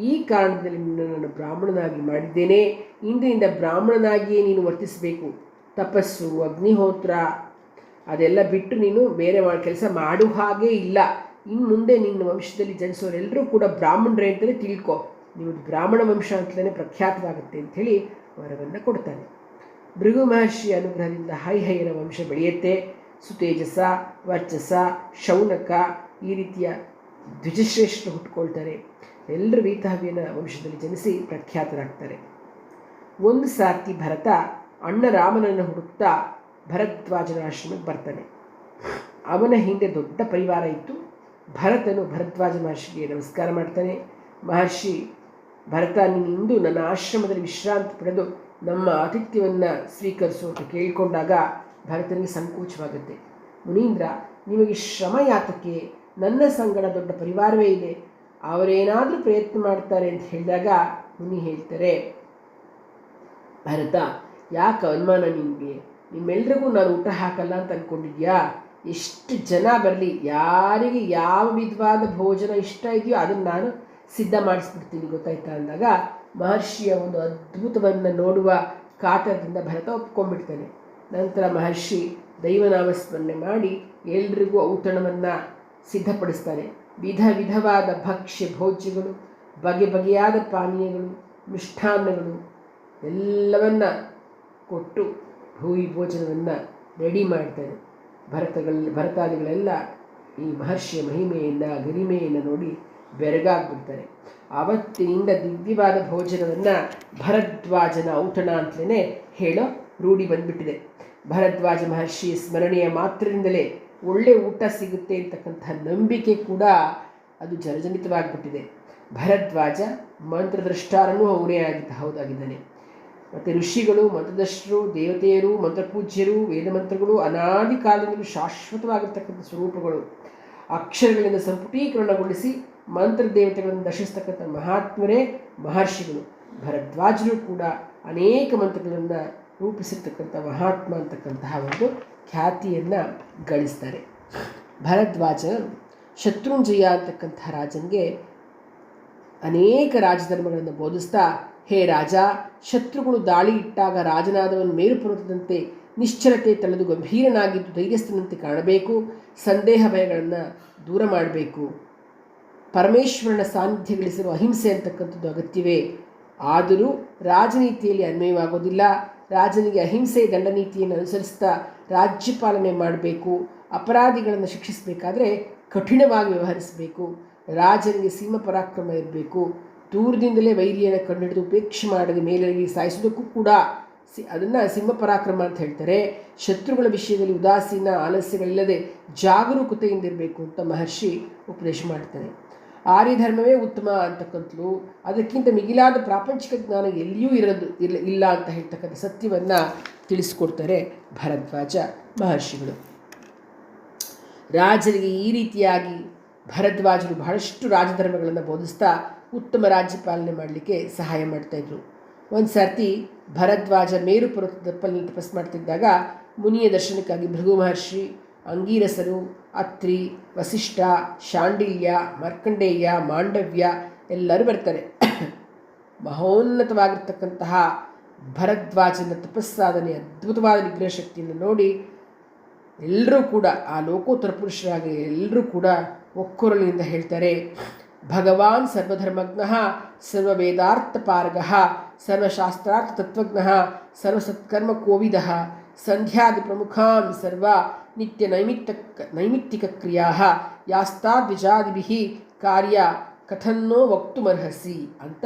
ಈ ಕಾರಣದಲ್ಲಿ ನಾನು ಬ್ರಾಹ್ಮಣನಾಗಿ ಮಾಡಿದ್ದೇನೆ. ಇಂದಿನಿಂದ ಬ್ರಾಹ್ಮಣನಾಗಿಯೇ ನೀನು ವರ್ತಿಸಬೇಕು. ತಪಸ್ಸು, ಅಗ್ನಿಹೋತ್ರ ಅದೆಲ್ಲ ಬಿಟ್ಟು ನೀನು ಬೇರೆ ಮಾಡಿ ಕೆಲಸ ಮಾಡು ಹಾಗೇ ಇಲ್ಲ. ಇನ್ನು ಮುಂದೆ ನಿನ್ನ ವಂಶದಲ್ಲಿ ಜನಿಸೋರೆಲ್ಲರೂ ಕೂಡ ಬ್ರಾಹ್ಮಣರೇ ಅಂತಲೇ ತಿಳ್ಕೊ. ನೀವು ಬ್ರಾಹ್ಮಣ ವಂಶ ಅಂತಲೇ ಪ್ರಖ್ಯಾತವಾಗುತ್ತೆ ಅಂಥೇಳಿ ವರವನ್ನು ಕೊಡ್ತಾನೆ. ಭೃಗು ಮಹರ್ಷಿ ಅನುಗ್ರಹದಿಂದ ಹೈಹೈಯನ ವಂಶ ಬೆಳೆಯುತ್ತೆ. ಸುತೇಜಸ, ವರ್ಚಸ, ಶೌನಕ ಈ ರೀತಿಯ ದ್ವಿಜಶ್ರೇಷ್ಠರು ಹುಟ್ಕೊಳ್ತಾರೆ. ಎಲ್ಲರೂ ವೀತಹವ್ಯನ ವಂಶದಲ್ಲಿ ಜನಿಸಿ ಪ್ರಖ್ಯಾತರಾಗ್ತಾರೆ. ಒಂದು ಸಾರ್ತಿ ಭರತ ಅಣ್ಣ ರಾಮನನ್ನು ಹುಡುಕ್ತಾ ಭರದ್ವಾಜನ ಆಶ್ರಮಕ್ಕೆ ಬರ್ತಾನೆ. ಅವನ ಹಿಂದೆ ದೊಡ್ಡ ಪರಿವಾರ ಇತ್ತು. ಭರತನು ಭರದ್ವಾಜ ಮಹರ್ಷಿಗೆ ನಮಸ್ಕಾರ ಮಾಡ್ತಾನೆ. ಮಹರ್ಷಿ, ಭರತ ನಿಂದು ನನ್ನ ಆಶ್ರಮದಲ್ಲಿ ವಿಶ್ರಾಂತಿ ಪಡೆದು ನಮ್ಮ ಆತಿಥ್ಯವನ್ನು ಸ್ವೀಕರಿಸು ಅಂತ ಕೇಳಿಕೊಂಡಾಗ ಭರತನಿಗೆ ಸಂಕೋಚವಾಗುತ್ತೆ. ಮುನೀಂದ್ರ, ನಿಮಗೆ ಶ್ರಮ ಯಾತಕ್ಕೆ ನನ್ನ ಸಂಗಡ ದೊಡ್ಡ ಪರಿವಾರವೇ ಇದೆ. ಅವರೇನಾದರೂ ಪ್ರಯತ್ನ ಮಾಡ್ತಾರೆ ಅಂತ ಹೇಳಿದಾಗ ಮುನಿ ಹೇಳ್ತಾರೆ, ಭರತ, ಯಾಕೆ ಅನುಮಾನ ನಿಮಗೆ? ನಿಮ್ಮೆಲ್ರಿಗೂ ನಾನು ಊಟ ಹಾಕಲ್ಲ ಅಂತ ಅಂದ್ಕೊಂಡಿದ್ಯಾ ಎಷ್ಟು ಜನ ಬರಲಿ, ಯಾರಿಗೆ ಯಾವ ವಿಧವಾದ ಭೋಜನ ಇಷ್ಟ ಇದೆಯೋ ಅದನ್ನು ನಾನು ಸಿದ್ಧ ಮಾಡಿಸ್ಬಿಡ್ತೀನಿ ಗೊತ್ತಾಯ್ತಾ ಅಂದಾಗ, ಮಹರ್ಷಿಯ ಒಂದು ಅದ್ಭುತವನ್ನು ನೋಡುವ ಕಾತರದಿಂದ ಭರತ ಒಪ್ಕೊಂಡ್ಬಿಡ್ತಾನೆ. ನಂತರ ಮಹರ್ಷಿ ದೈವನಾಮಸ್ಮರಣೆ ಮಾಡಿ ಎಲ್ರಿಗೂ ಔತಣವನ್ನು ಸಿದ್ಧಪಡಿಸ್ತಾರೆ. ವಿಧ ವಿಧವಾದ ಭಕ್ಷ್ಯ ಭೋಜ್ಯಗಳು, ಬಗೆ ಬಗೆಯಾದ ಪಾನೀಯಗಳು ಮಿಷ್ಠಾನ್ನಗಳು ಎಲ್ಲವನ್ನ ಕೊಟ್ಟು ಭೂಮಿ ಭೋಜನವನ್ನು ರೆಡಿ ಮಾಡ್ತಾನೆ ಭರತಗಳ ಭರತಾದಿಗಳೆಲ್ಲ ಈ ಮಹರ್ಷಿಯ ಮಹಿಮೆಯಿಂದ ಗರಿಮೆಯನ್ನು ನೋಡಿ ಬೆರಗಾಗ್ಬಿಡ್ತಾರೆ. ಆವತ್ತಿನಿಂದ ದಿವ್ಯವಾದ ಭೋಜನವನ್ನು ಭರದ್ವಾಜನ ಔತಣ ಅಂತಲೇ ಹೇಳೋ ರೂಢಿ ಬಂದ್ಬಿಟ್ಟಿದೆ. ಭರದ್ವಾಜ ಮಹರ್ಷಿ ಸ್ಮರಣೆಯ ಮಾತ್ರದಿಂದಲೇ ಒಳ್ಳೆ ಊಟ ಸಿಗುತ್ತೆ ಅಂತಕ್ಕಂಥ ನಂಬಿಕೆ ಕೂಡ ಅದು ಜನಜನಿತವಾಗಿಬಿಟ್ಟಿದೆ ಭರದ್ವಾಜ ಮಂತ್ರದೃಷ್ಟಾರನೂ ಅವನೇ ಆಗಿದ್ದ, ಹೌದಾಗಿದ್ದಾನೆ. ಮತ್ತು ಋಷಿಗಳು ಮಂತ್ರದರ್ಶರು ದೇವತೆಯರು, ಮಂತ್ರಪೂಜ್ಯರು, ವೇದಮಂತ್ರಗಳು ಅನಾದಿ ಕಾಲದಲ್ಲೂ ಶಾಶ್ವತವಾಗಿರ್ತಕ್ಕಂಥ ಸ್ವರೂಪಗಳು. ಅಕ್ಷರಗಳಿಂದ ಸಂಪುಟೀಕರಣಗೊಳಿಸಿ ಮಂತ್ರ ದೇವತೆಗಳನ್ನು ದರ್ಶಿಸ್ತಕ್ಕಂಥ ಮಹಾತ್ಮರೇ ಮಹರ್ಷಿಗಳು. ಭರದ್ವಾಜರು ಕೂಡ ಅನೇಕ ಮಂತ್ರಗಳನ್ನು ರೂಪಿಸಿರ್ತಕ್ಕಂಥ ಮಹಾತ್ಮ ಅಂತಕ್ಕಂತಹ ಒಂದು ಖ್ಯಾತಿಯನ್ನು ಗಳಿಸ್ತಾರೆ. ಭರದ್ವಾಜ ಶತ್ರುಂಜಯ ಅಂತಕ್ಕಂಥ ರಾಜನಿಗೆ ಅನೇಕ ರಾಜಧರ್ಮಗಳನ್ನು ಬೋಧಿಸ್ತಾ ಹೇ ರಾಜ, ಶತ್ರುಗಳು ದಾಳಿ ಇಟ್ಟಾಗ ರಾಜನಾದವನು ಮೇರು ಪರ್ವತದಂತೆ ನಿಶ್ಚಲತೆ ತಳೆದು ಗಂಭೀರನಾಗಿದ್ದು ಧೈರ್ಯಸ್ಥನಂತೆ ಕಾಣಬೇಕು, ಸಂದೇಹ ಭಯಗಳನ್ನು ದೂರ ಮಾಡಬೇಕು. ಪರಮೇಶ್ವರನ ಸಾನ್ನಿಧ್ಯ ಗಳಿಸಲು ಅಹಿಂಸೆ ಅಂತಕ್ಕಂಥದ್ದು ಅಗತ್ಯವೇ. ಆದರೂ ರಾಜನೀತಿಯಲ್ಲಿ ಅನ್ವಯವಾಗೋದಿಲ್ಲ. ರಾಜನಿಗೆ ಅಹಿಂಸೆ ದಂಡನೀತಿಯನ್ನು ಅನುಸರಿಸ್ತಾ ರಾಜ್ಯಪಾಲನೆ ಮಾಡಬೇಕು, ಅಪರಾಧಿಗಳನ್ನು ಶಿಕ್ಷಿಸಬೇಕಾದ್ರೆ ಕಠಿಣವಾಗಿ ವ್ಯವಹರಿಸಬೇಕು, ರಾಜನಿಗೆ ಸೀಮ ಪರಾಕ್ರಮ ಇರಬೇಕು. ದೂರದಿಂದಲೇ ವೈರಿಯನ್ನು ಕಂಡುಹಿಡಿದು ಉಪೇಕ್ಷೆ ಮಾಡದೆ ಮೇಲರಿಗೆ ಸಾಯಿಸೋದಕ್ಕೂ ಕೂಡ ಸಿ ಅದನ್ನು ಸಿಂಹ ಪರಾಕ್ರಮ ಅಂತ ಹೇಳ್ತಾರೆ. ಶತ್ರುಗಳ ವಿಷಯದಲ್ಲಿ ಉದಾಸೀನ, ಆಲಸ್ಯಗಳಿಲ್ಲದೆ ಜಾಗರೂಕತೆಯಿಂದ ಇರಬೇಕು ಅಂತ ಮಹರ್ಷಿ ಉಪದೇಶ ಮಾಡ್ತಾರೆ. ಆರ್ಯ ಧರ್ಮವೇ ಉತ್ತಮ ಅಂತಕ್ಕಂಥದ್ದು. ಅದಕ್ಕಿಂತ ಮಿಗಿಲಾದ ಪ್ರಾಪಂಚಿಕ ಜ್ಞಾನ ಎಲ್ಲಿಯೂ ಇರೋದು ಇಲ್ಲ ಇಲ್ಲ ಅಂತ ಹೇಳ್ತಕ್ಕಂಥ ಸತ್ಯವನ್ನು ತಿಳಿಸ್ಕೊಡ್ತಾರೆ ಭರದ್ವಾಜ ಮಹರ್ಷಿಗಳು. ರಾಜರಿಗೆ ಈ ರೀತಿಯಾಗಿ ಭರದ್ವಾಜರು ಬಹಳಷ್ಟು ರಾಜಧರ್ಮಗಳನ್ನು ಬೋಧಿಸ್ತಾ ಉತ್ತಮ ರಾಜ್ಯಪಾಲನೆ ಮಾಡಲಿಕ್ಕೆ ಸಹಾಯ ಮಾಡ್ತಾಯಿದ್ರು. ಒಂದು ಸರ್ತಿ ಭರದ್ವಾಜ ಮೇರು ತಪ್ಪಲ್ಲಿ ತಪಸ್ ಮಾಡ್ತಿದ್ದಾಗ ಮುನಿಯ ದರ್ಶನಕ್ಕಾಗಿ ಭೃಗು ಮಹರ್ಷಿ, ಅಂಗೀರಸರು, ಅತ್ರಿ, ವಸಿಷ್ಠ, ಶಾಂಡಿಲ್ಯ, ಮರ್ಕಂಡೇಯ, ಮಾಂಡವ್ಯ ಎಲ್ಲರೂ ಬರ್ತಾರೆ. ಮಹೋನ್ನತವಾಗಿರ್ತಕ್ಕಂತಹ ಭರದ್ವಾಜನ ತಪಸ್ಸಾಧನೆ ಅದ್ಭುತವಾದ ನಿಗ್ರಹ ಶಕ್ತಿಯನ್ನು ನೋಡಿ ಎಲ್ಲರೂ ಕೂಡ ಆ ಲೋಕೋತ್ತರ ಪುರುಷರಾಗಿ ಎಲ್ಲರೂ ಕೂಡ ಒಕ್ಕೊರಲಿನಿಂದ ಹೇಳ್ತಾರೆ ಭಗವಾನ್ ಸರ್ವಧರ್ಮಜ್ಞ ಸರ್ವವೇದಾರ್ಥ ಪಾರ್ಗ ಸರ್ವಶಾಸ್ತ್ರಾರ್ಥ ತತ್ವಜ್ಞ ಸರ್ವಸತ್ಕರ್ಮ ಕೋವಿದ ಸಂಧ್ಯಾದಿ ಪ್ರಮುಖಾನ್ ಸರ್ವ ನಿತ್ಯ ನೈಮಿತ್ತ ನೈಮಿತ್ತಿಕ ಕ್ರಿಯಾ ಯಾಸ್ತಾದ್ವಿಜಾದಿಭಿ ಕಾರ್ಯ ಕಥನ್ನೋ ವಕ್ತುಮರ್ಹಸಿ ಅಂತ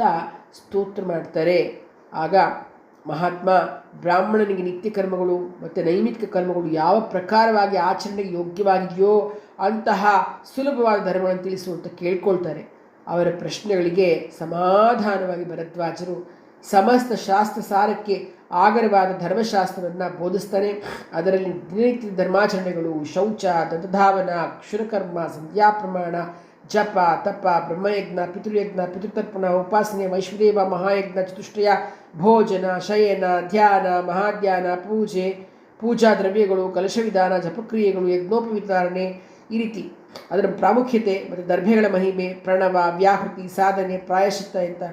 ಸ್ತೋತ್ರ ಮಾಡ್ತಾರೆ. ಆಗ ಮಹಾತ್ಮ ಬ್ರಾಹ್ಮಣನಿಗೆ ನಿತ್ಯ ಕರ್ಮಗಳು ಮತ್ತು ನೈಮಿತ್ತಿಕ ಕರ್ಮಗಳು ಯಾವ ಪ್ರಕಾರವಾಗಿ ಆಚರಣೆಗೆ ಯೋಗ್ಯವಾಗಿದೆಯೋ ಅಂತಹ ಸುಲಭವಾದ ಧರ್ಮಗಳನ್ನು ತಿಳಿಸು ಅಂತ ಕೇಳ್ಕೊಳ್ತಾರೆ. ಅವರ ಪ್ರಶ್ನೆಗಳಿಗೆ ಸಮಾಧಾನವಾಗಿ ಭರದ್ವಾಜರು ಸಮಸ್ತ ಶಾಸ್ತ್ರ ಸಾರಕ್ಕೆ ಆಗರವಾದ ಧರ್ಮಶಾಸ್ತ್ರವನ್ನು ಬೋಧಿಸ್ತಾರೆ. ಅದರಲ್ಲಿ ದಿನನಿತ್ಯ ಧರ್ಮಾಚರಣೆಗಳು, ಶೌಚ, ದಂತಧಾವನ, ಕ್ಷುರಕರ್ಮ ಸಂಧ್ಯಾ ಪ್ರಮಾಣ ಜಪ, ತಪ, ಬ್ರಹ್ಮಯಜ್ಞ, ಪಿತೃಯಜ್ಞ, ಪಿತೃತರ್ಪಣ, ಉಪಾಸನೆ, ವೈಶ್ವದೇವ, ಮಹಾಯಜ್ಞ, ಚತುಷ್ಟಯ, ಭೋಜನ, ಶಯನ, ಧ್ಯಾನ, ಮಹಾಧ್ಯಾನ, ಪೂಜೆ ಪೂಜಾ ದ್ರವ್ಯಗಳು ಕಲಶ ವಿಧಾನ ಜಪಕ್ರಿಯೆಗಳು ಯಜ್ಞೋಪವಿತರಣೆ ಈ ರೀತಿ. ಅದರ ಪ್ರಾಮುಖ್ಯತೆ ಮತ್ತು ದರ್ಭೆಗಳ ಮಹಿಮೆ, ಪ್ರಣವ, ವ್ಯಾಹೃತಿ, ಸಾಧನೆ ಪ್ರಾಯಶಿತ ಅಂತ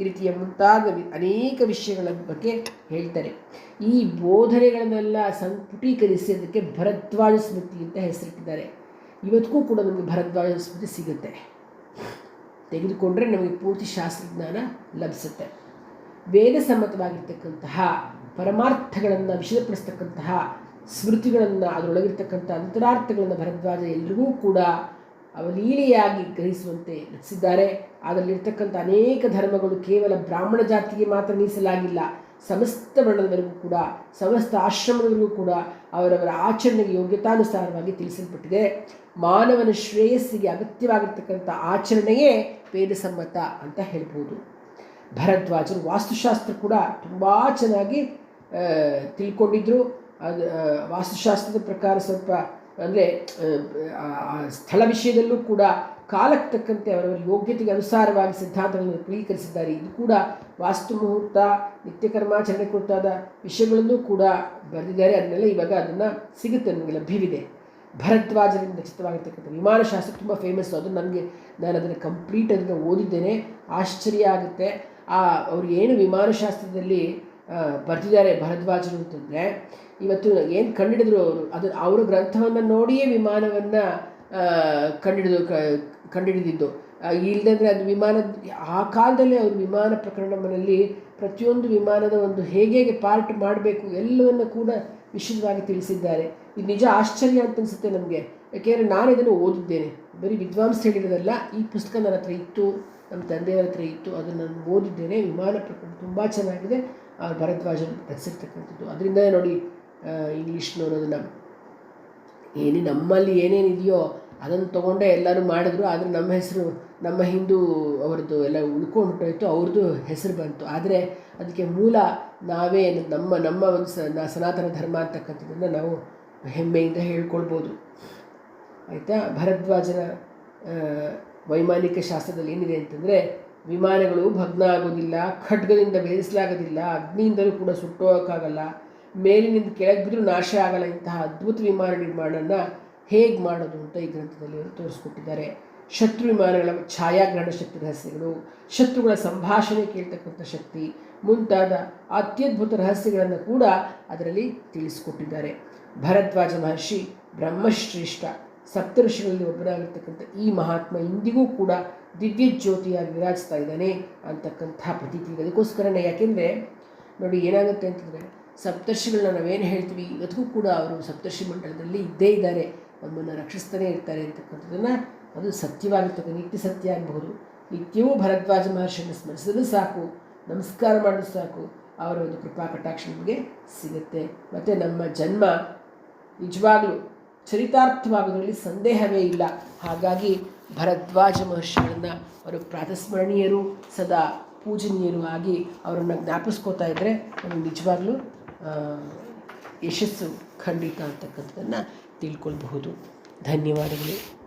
ಈ ರೀತಿಯ ಮುಂತಾದ ಅನೇಕ ವಿಷಯಗಳ ಬಗ್ಗೆ ಹೇಳ್ತಾರೆ. ಈ ಬೋಧನೆಗಳನ್ನೆಲ್ಲ ಸಂಪುಟೀಕರಿಸಿ ಅದಕ್ಕೆ ಭರದ್ವಾಜ ಸ್ಮೃತಿ ಅಂತ ಹೆಸರಿಟ್ಟಿದ್ದಾರೆ. ಇವತ್ತಿಗೂ ಕೂಡ ನಮಗೆ ಭರದ್ವಾಜ ಸ್ಮೃತಿ ಸಿಗುತ್ತೆ. ತೆಗೆದುಕೊಂಡ್ರೆ ನಮಗೆ ಪೂರ್ತಿ ಶಾಸ್ತ್ರಜ್ಞಾನ ಲಭಿಸುತ್ತೆ. ವೇದ ಸಮ್ಮತವಾಗಿರ್ತಕ್ಕಂತಹ ಪರಮಾರ್ಥಗಳನ್ನು ವಿಷದಪಡಿಸ್ತಕ್ಕಂತಹ ಸ್ಮೃತಿಗಳನ್ನು, ಅದರೊಳಗಿರ್ತಕ್ಕಂಥ ಅಂತರಾರ್ಥಗಳನ್ನು ಭರದ್ವಾಜ ಎಲ್ರಿಗೂ ಕೂಡ ಅವಲೀಲೆಯಾಗಿ ಗ್ರಹಿಸುವಂತೆ ರಚಿಸಿದ್ದಾರೆ ಅದರಲ್ಲಿರ್ತಕ್ಕಂಥ ಅನೇಕ ಧರ್ಮಗಳು ಕೇವಲ ಬ್ರಾಹ್ಮಣ ಜಾತಿಗೆ ಮಾತ್ರ ಮೀಸಲಾಗಿಲ್ಲ. ಸಮಸ್ತ ವರ್ಣದವರೆಗೂ ಕೂಡ, ಸಮಸ್ತ ಆಶ್ರಮದವರೆಗೂ ಕೂಡ ಅವರವರ ಆಚರಣೆಗೆ ಯೋಗ್ಯತಾನುಸಾರವಾಗಿ ತಿಳಿಸಲ್ಪಟ್ಟಿದೆ. ಮಾನವನ ಶ್ರೇಯಸ್ಸಿಗೆ ಅಗತ್ಯವಾಗಿರ್ತಕ್ಕಂಥ ಆಚರಣೆಯೇ ವೇದಸಮ್ಮತ ಅಂತ ಹೇಳ್ಬೋದು. ಭರದ್ವಾಜರು ವಾಸ್ತುಶಾಸ್ತ್ರ ಕೂಡ ತುಂಬ ಚೆನ್ನಾಗಿ ತಿಳ್ಕೊಂಡಿದ್ರು. ಅದು ವಾಸ್ತುಶಾಸ್ತ್ರದ ಪ್ರಕಾರ ಸ್ವಲ್ಪ, ಅಂದರೆ ಸ್ಥಳ ವಿಷಯದಲ್ಲೂ ಕೂಡ ಕಾಲಕ್ಕೆ ತಕ್ಕಂತೆ ಅವರವರ ಯೋಗ್ಯತೆಗೆ ಅನುಸಾರವಾಗಿ ಸಿದ್ಧಾಂತಗಳನ್ನು ಕ್ರೋಢೀಕರಿಸಿದ್ದಾರೆ ಇದು ಕೂಡ ವಾಸ್ತು ಮುಹೂರ್ತ, ನಿತ್ಯ ಕರ್ಮಾಚರಣೆ ಕುರಿತಾದ ವಿಷಯಗಳನ್ನು ಕೂಡ ಬರೆದಿದ್ದಾರೆ. ಅದನ್ನೆಲ್ಲ ಇವಾಗ ಅದನ್ನು ಸಿಗುತ್ತೆ ನನಗೆ ಲಭ್ಯವಿದೆ. ಭರದ್ವಾಜರಿಂದ ರಚಿತವಾಗಿರ್ತಕ್ಕಂಥ ವಿಮಾನಶಾಸ್ತ್ರ ತುಂಬ ಫೇಮಸ್ಸು ಅದು ನನಗೆ ನಾನು ಅದನ್ನು ಕಂಪ್ಲೀಟ್ ಅದನ್ನು ಓದಿದ್ದೇನೆ. ಆಶ್ಚರ್ಯ ಆಗುತ್ತೆ. ಆ, ಅವರು ಏನು ವಿಮಾನಶಾಸ್ತ್ರದಲ್ಲಿ ಬರೆದಿದ್ದಾರೆ ಭರದ್ವಾಜರು ಅಂತಂದರೆ ಇವತ್ತು ಏನು ಕಂಡಿಡಿದ್ರು ಅವರು? ಅದು ಅವರ ಗ್ರಂಥವನ್ನು ನೋಡಿಯೇ ವಿಮಾನವನ್ನು ಕಂಡಿಡಿದು ಕಂಡಿಡಿದಿದ್ದು. ಇಲ್ಲದಂದರೆ ಅದು ವಿಮಾನ ಆ ಕಾಲದಲ್ಲಿ ಅವರು ವಿಮಾನ ಪ್ರಕರಣದಲ್ಲಿ ಪ್ರತಿಯೊಂದು ವಿಮಾನದ ಒಂದು ಹೇಗೆ ಹೇಗೆ ಪಾರ್ಟ್ ಮಾಡಬೇಕು ಎಲ್ಲವನ್ನು ಕೂಡ ವಿಶದವಾಗಿ ತಿಳಿಸಿದ್ದಾರೆ. ಇದು ನಿಜ ಆಶ್ಚರ್ಯ ಅಂತ ಅನಿಸುತ್ತೆ ನಮಗೆ. ಯಾಕೆಂದರೆ ನಾನು ಇದನ್ನು ಓದಿದ್ದೇನೆ. ಬರೀ ವಿದ್ವಾಂಸ ಹೇಳಿರೋದಲ್ಲ, ಈ ಪುಸ್ತಕ ನನ್ನ ಹತ್ರ ಇತ್ತು, ನಮ್ಮ ತಂದೆಯವರ ಹತ್ರ ಇತ್ತು, ಅದನ್ನು ನಾನು ಓದಿದ್ದೇನೆ. ವಿಮಾನ ಪ್ರಕರಣ ತುಂಬ ಚೆನ್ನಾಗಿದೆ. ಆ, ಭರದ್ವಾಜನ್ ರಚಿಸಿರ್ತಕ್ಕಂಥದ್ದು ಅದರಿಂದ ನೋಡಿ ಇಂಗ್ಲೀಷ್ನವರು ಅದನ್ನು ಏನೇ ನಮ್ಮಲ್ಲಿ ಏನೇನಿದೆಯೋ ಅದನ್ನು ತೊಗೊಂಡೇ ಎಲ್ಲರೂ ಮಾಡಿದ್ರು, ಆದರೆ ನಮ್ಮ ಹೆಸರು, ನಮ್ಮ ಹಿಂದೂ ಅವ್ರದ್ದು ಎಲ್ಲ ಉಳ್ಕೊಂಡು ಹೊರಟೋಯ್ತು ಅವ್ರದ್ದು ಹೆಸರು ಬಂತು. ಆದರೆ ಅದಕ್ಕೆ ಮೂಲ ನಾವೇ ನಮ್ಮ ನಮ್ಮ ಒಂದು ಸನಾತನ ಧರ್ಮ ಅಂತಕ್ಕಂಥದ್ದನ್ನು ನಾವು ಹೆಮ್ಮೆಯಿಂದ ಹೇಳ್ಕೊಳ್ಬೋದು. ಆಯಿತಾ? ಭರದ್ವಾಜನ ವೈಮಾನಿಕ ಶಾಸ್ತ್ರದಲ್ಲಿ ಏನಿದೆ ಅಂತಂದರೆ, ವಿಮಾನಗಳು ಭಗ್ನ ಆಗೋದಿಲ್ಲ, ಖಡ್ಗದಿಂದ ಬೇಯಿಸಲಾಗೋದಿಲ್ಲ ಅಗ್ನಿಯಿಂದಲೂ ಕೂಡ ಸುಟ್ಟೋಕ್ಕಾಗಲ್ಲ ಮೇಲಿನಿಂದ ಕೆಳಗೆ ಬಿದ್ದರೂ ನಾಶ ಆಗಲ್ಲ ಇಂತಹ ಅದ್ಭುತ ವಿಮಾನ ನಿರ್ಮಾಣನ ಹೇಗೆ ಮಾಡೋದು ಅಂತ ಈ ಗ್ರಂಥದಲ್ಲಿ ಅವರು ತೋರಿಸ್ಕೊಟ್ಟಿದ್ದಾರೆ. ಶತ್ರು ವಿಮಾನಗಳ ಛಾಯಾಗ್ರಹಣ ಶಕ್ತಿ ರಹಸ್ಯಗಳು, ಶತ್ರುಗಳ ಸಂಭಾಷಣೆ ಕೇಳ್ತಕ್ಕಂಥ ಶಕ್ತಿ ಮುಂತಾದ ಅತ್ಯದ್ಭುತ ರಹಸ್ಯಗಳನ್ನು ಕೂಡ ಅದರಲ್ಲಿ ತಿಳಿಸಿಕೊಟ್ಟಿದ್ದಾರೆ. ಭರದ್ವಾಜ ಮಹರ್ಷಿ ಬ್ರಹ್ಮಶ್ರೇಷ್ಠ ಸಪ್ತಋಷಿಗಳಲ್ಲಿ ಒಬ್ಬನಾಗಿರ್ತಕ್ಕಂಥ ಈ ಮಹಾತ್ಮ ಇಂದಿಗೂ ಕೂಡ ದಿವ್ಯ ಜ್ಯೋತಿಯಾಗಿ ವಿರಾಜಿಸ್ತಾ ಇದ್ದಾನೆ ಅಂತಕ್ಕಂಥ ಪ್ರತೀತಿ ಅದಕ್ಕೋಸ್ಕರನೇ ಯಾಕೆಂದರೆ ನೋಡಿ ಏನಾಗುತ್ತೆ ಅಂತಂದರೆ ಸಪ್ತರ್ಷಿಗಳನ್ನ ನಾವೇನು ಹೇಳ್ತೀವಿ? ಇವತ್ತಿಗೂ ಕೂಡ ಅವರು ಸಪ್ತರ್ಷಿ ಮಂಡಲದಲ್ಲಿ ಇದ್ದೇ ಇದ್ದಾರೆ. ನಮ್ಮನ್ನು ರಕ್ಷಿಸ್ತಾನೆ ಇರ್ತಾರೆ ಅಂತಕ್ಕಂಥದ್ದನ್ನು ಅದು ಸತ್ಯವಾಗಿರ್ತಕ್ಕಂಥ ನಿತ್ಯ ಸತ್ಯ ಆಗಬಹುದು ನಿತ್ಯವೂ ಭರದ್ವಾಜ ಮಹರ್ಷಿಯನ್ನು ಸ್ಮರಿಸಿದ್ರೂ ಸಾಕು. ನಮಸ್ಕಾರ ಮಾಡಿದ್ರು ಸಾಕು. ಅವರ ಒಂದು ಕೃಪಾ ಕಟಾಕ್ಷ ನಮಗೆ ಸಿಗುತ್ತೆ. ಮತ್ತು ನಮ್ಮ ಜನ್ಮ ನಿಜವಾಗಲೂ ಚರಿತಾರ್ಥವಾಗೋದ್ರಲ್ಲಿ ಸಂದೇಹವೇ ಇಲ್ಲ. ಹಾಗಾಗಿ ಭರದ್ವಾಜ ಮಹರ್ಷಿಗಳನ್ನು ಅವರು ಪ್ರಾತಸ್ಮರಣೀಯರು, ಸದಾ ಪೂಜನೀಯರು ಆಗಿ ಅವರನ್ನು ಜ್ಞಾಪಿಸ್ಕೋತಾ ಇದ್ದರೆ ನಮಗೆ ನಿಜವಾಗ್ಲೂ ಯಶಸ್ಸು ಖಂಡಿತ ಅಂತಕ್ಕಂಥದ್ದನ್ನು ತಿಳ್ಕೊಳ್ಬಹುದು. ಧನ್ಯವಾದಗಳು.